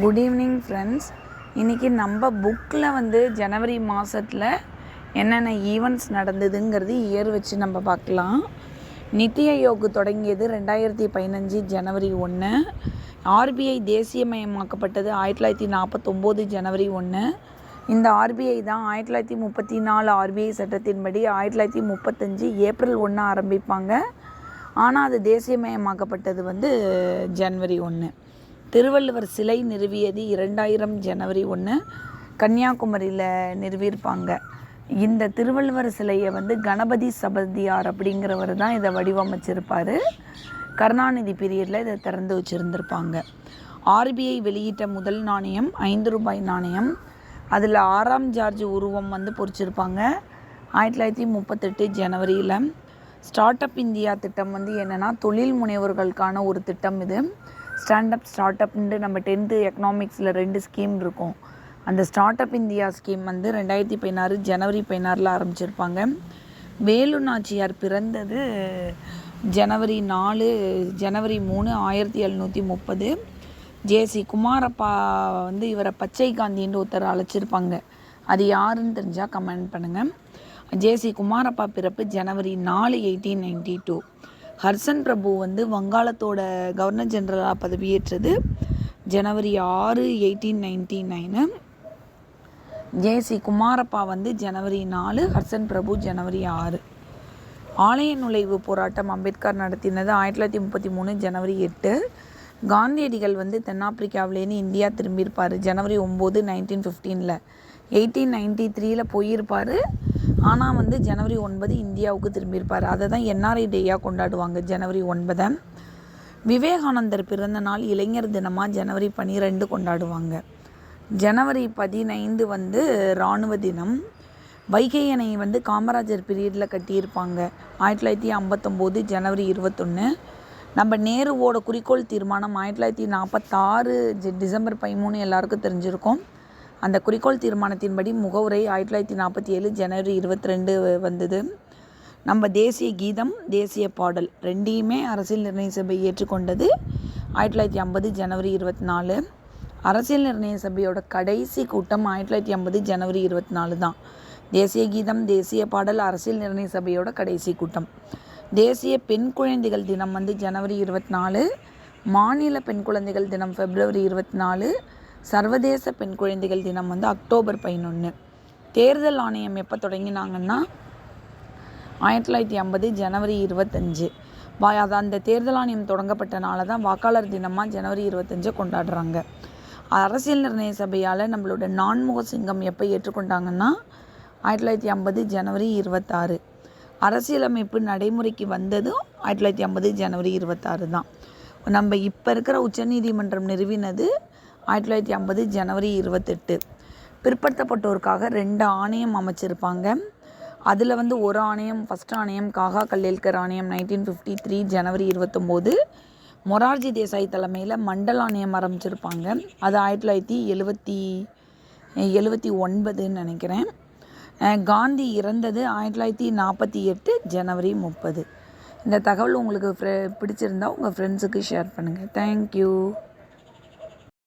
Good evening friends இன்றைக்கி நம்ம புக்கில் வந்து ஜனவரி மாதத்தில் என்னென்ன ஈவெண்ட்ஸ் நடந்ததுங்கிறது இயர் வச்சு நம்ம பார்க்கலாம். நித்தி ஆயோக் தொடங்கியது ரெண்டாயிரத்தி பதினஞ்சு ஜனவரி ஒன்று ஆர்பிஐ தேசியமயமாக்கப்பட்டது ஆயிரத்தி தொள்ளாயிரத்தி நாற்பத்தொம்போது ஜனவரி ஒன்று இந்த ஆர்பிஐ தான் ஆயிரத்தி தொள்ளாயிரத்தி முப்பத்தி நாலு ஆர்பிஐ சட்டத்தின்படி ஆயிரத்தி தொள்ளாயிரத்தி முப்பத்தஞ்சு ஏப்ரல் ஒன்று ஆரம்பிப்பாங்க. ஆனால் அது தேசியமயமாக்கப்பட்டது வந்து ஜனவரி ஒன்று திருவள்ளுவர் சிலை நிறுவியது இரண்டாயிரம் ஜனவரி ஒன்று கன்னியாகுமரியில் நிறுவியிருப்பாங்க. இந்த திருவள்ளுவர் சிலையை வந்து கணபதி சபதியார் அப்படிங்கிறவர் தான் இதை வடிவமைச்சிருப்பார். கருணாநிதி பீரியடில் இதை திறந்து வச்சுருந்துருப்பாங்க. ஆர்பிஐ வெளியிட்ட முதல் நாணயம் ஐந்து ரூபாய் நாணயம். அதில் ஆறாம் ஜார்ஜ் உருவம் வந்து பொறிச்சிருப்பாங்க. ஆயிரத்தி தொள்ளாயிரத்தி முப்பத்தெட்டு ஜனவரியில். ஸ்டார்ட் அப் இந்தியா திட்டம் வந்து என்னென்னா தொழில் முனைவோர்களுக்கான ஒரு திட்டம் இது. ஸ்டாண்டப் ஸ்டார்ட் அப்ன்ட்டு நம்ம டென்த்து எக்கனாமிக்ஸில் ரெண்டு ஸ்கீம் இருக்கும். அந்த ஸ்டார்ட் அப் இந்தியா ஸ்கீம் வந்து ரெண்டாயிரத்தி பதினாறு ஜனவரி பதினாறில் ஆரம்பிச்சிருப்பாங்க. வேலு நாச்சியார் பிறந்தது ஜனவரி நாலு ஜனவரி மூணு ஆயிரத்தி எழுநூற்றி முப்பது. ஜேசி குமாரப்பா வந்து இவரை பச்சை காந்தின்னு ஒருத்தர் அழைச்சிருப்பாங்க. அது யாருன்னு தெரிஞ்சால் கமெண்ட் பண்ணுங்கள் ஜேசி குமாரப்பா பிறப்பு ஜனவரி நாலு எயிட்டீன் நைன்டி டூ ஹர்சன் பிரபு வந்து வங்காளத்தோட கவர்னர் ஜெனரலாக பதவியேற்றது ஜனவரி ஆறு eighteen ninety nine J C Kumarappa வந்து ஜனவரி நாலு ஹர்சன் பிரபு ஜனவரி ஆறு. ஆலய நுழைவு போராட்டம் அம்பேத்கர் நடத்தினது ஆயிரத்தி தொள்ளாயிரத்தி முப்பத்தி மூணு ஜனவரி எட்டு. காந்தியடிகள் வந்து தென்னாப்பிரிக்காவிலேருந்து இந்தியா திரும்பியிருப்பார் ஜனவரி ஒம்பது நைன்டீன் ஃபிஃப்டீனில் எயிட்டீன் நைன்டி த்ரீயில் போயிருப்பார். ஆனால் வந்து ஜனவரி ஒன்பது இந்தியாவுக்கு திரும்பியிருப்பார். அதை தான் என்ஆர்ஐ டேயாக கொண்டாடுவாங்க ஜனவரி ஒன்பதை. விவேகானந்தர் பிறந்த நாள் இளைஞர் தினமாக ஜனவரி பன்னிரெண்டு கொண்டாடுவாங்க. ஜனவரி பதினைந்து வந்து இராணுவ தினம். வைகை அணை வந்து காமராஜர் பீரியடில் கட்டியிருப்பாங்க. ஆயிரத்தி தொள்ளாயிரத்தி ஐம்பத்தொம்போது ஜனவரி இருபத்தொன்று நம்ம நேருவோட குறிக்கோள் தீர்மானம் ஆயிரத்தி தொள்ளாயிரத்தி நாற்பத்தாறு டிசம்பர் பதிமூணு எல்லாருக்கும் தெரிஞ்சிருக்கோம். அந்த குறிக்கோள் தீர்மானத்தின்படி முகவுரை ஆயிரத்தி தொள்ளாயிரத்தி நாற்பத்தி ஏழு ஜனவரி இருபத்தி ரெண்டு வந்தது. நம்ம தேசிய கீதம் தேசிய பாடல் ரெண்டையுமே அரசியல் நிர்ணய சபை ஏற்றுக்கொண்டது ஆயிரத்தி தொள்ளாயிரத்தி ஐம்பது ஜனவரி இருபத்தி நாலு. அரசியல் நிர்ணய சபையோட கடைசி கூட்டம் ஆயிரத்தி தொள்ளாயிரத்தி ஐம்பது ஜனவரி இருபத்தி நாலு தான். தேசிய கீதம் தேசிய பாடல் அரசியல் நிர்ணய சபையோட கடைசி கூட்டம். தேசிய பெண் குழந்தைகள் தினம் வந்து ஜனவரி இருபத்தி நாலு. மாநில பெண் குழந்தைகள் தினம் பிப்ரவரி இருபத்தி நாலு. சர்வதேச பெண் குழந்தைகள் தினம் வந்து அக்டோபர் பதினொன்று தேர்தல் ஆணையம் எப்போ தொடங்கினாங்கன்னா ஆயிரத்தி தொள்ளாயிரத்தி ஐம்பது ஜனவரி இருபத்தஞ்சு. வா அது அந்த தேர்தல் ஆணையம் தொடங்கப்பட்டனால தான் வாக்காளர் தினமாக ஜனவரி இருபத்தஞ்சை கொண்டாடுறாங்க. அரசியல் நிர்ணய சபையால் நம்மளோட நான்முக சிங்கம் எப்போ ஏற்றுக்கொண்டாங்கன்னா ஆயிரத்தி தொள்ளாயிரத்தி ஐம்பது ஜனவரி இருபத்தாறு. அரசியலமைப்பு நடைமுறைக்கு வந்ததும் ஆயிரத்தி தொள்ளாயிரத்தி ஐம்பது ஜனவரி இருபத்தாறு தான். நம்ம இப்போ இருக்கிற உச்சநீதிமன்றம் நிறுவினது ஆயிரத்தி தொள்ளாயிரத்தி ஐம்பது ஜனவரி இருபத்தெட்டு. பிற்படுத்தப்பட்டோருக்காக ரெண்டு ஆணையம் அமைச்சிருப்பாங்க. அதில் வந்து ஒரு ஆணையம் ஃபஸ்ட் ஆணையம் காகா கல்லேல்கர் ஆணையம் நைன்டீன் ஃபிஃப்டி த்ரீ ஜனவரி இருபத்தொம்போது. மொரார்ஜி தேசாய் தலைமையில் மண்டல் ஆணையம் ஆரம்பிச்சிருப்பாங்க. அது ஆயிரத்தி தொள்ளாயிரத்தி எழுபத்தி எழுபத்தி ஒன்பதுன்னு நினைக்கிறேன். காந்தி இறந்தது ஆயிரத்தி தொள்ளாயிரத்தி நாற்பத்தி எட்டு ஜனவரி முப்பது. இந்த தகவல் உங்களுக்கு ஃப்ரெ பிடிச்சிருந்தா உங்கள் ஃப்ரெண்ட்ஸுக்கு ஷேர் பண்ணுங்கள் தேங்க்யூ